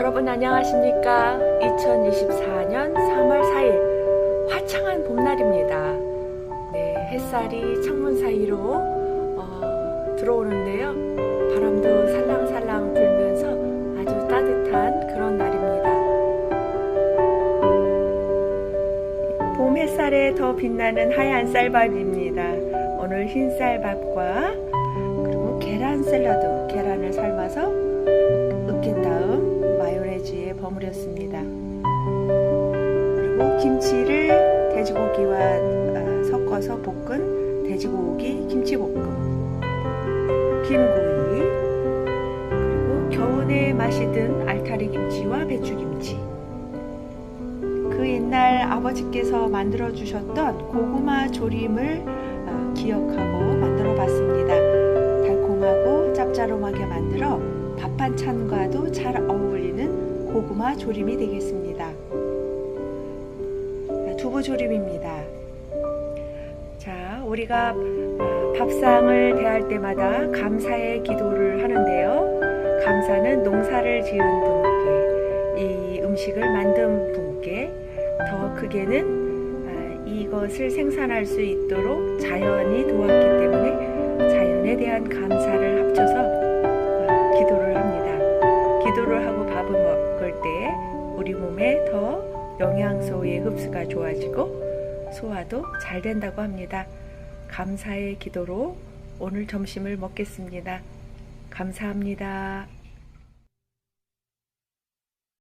여러분 안녕하십니까? 2024년 3월 4일 화창한 봄날입니다. 네, 햇살이 창문 사이로 어, 들어오는데요. 바람도 살랑살랑 불면서 아주 따뜻한 그런 날입니다. 봄 햇살에 더 빛나는 하얀 쌀밥입니다. 오늘 흰 쌀밥과 그리고 계란 샐러드, 계란 버무렸습니다. 그리고 김치를 돼지고기와 아, 섞어서 볶은 돼지고기 김치볶음, 김구이, 그리고 겨우내 맛이 든 알타리 김치와 배추김치. 그 옛날 아버지께서 만들어 주셨던 고구마 조림을 아, 기억하고 만들어 봤습니다. 달콤하고 짭짤하게 만들어 밥 반찬과도 잘 어울리는 고구마 조림이 되겠습니다. 아, 두부 조림입니다. 자, 우리가 아, 밥상을 대할 때마다 감사의 기도를 하는데요. 감사는 농사를 지은 분께, 이 음식을 만든 분께, 더 크게는 아, 이것을 생산할 수 있도록 자연이 도왔기 때문에 자연에 대한 감사를 기도를 하고 밥을 먹을 때 우리 몸에 더 영양소의 흡수가 좋아지고 소화도 잘 된다고 합니다. 감사의 기도로 오늘 점심을 먹겠습니다. 감사합니다.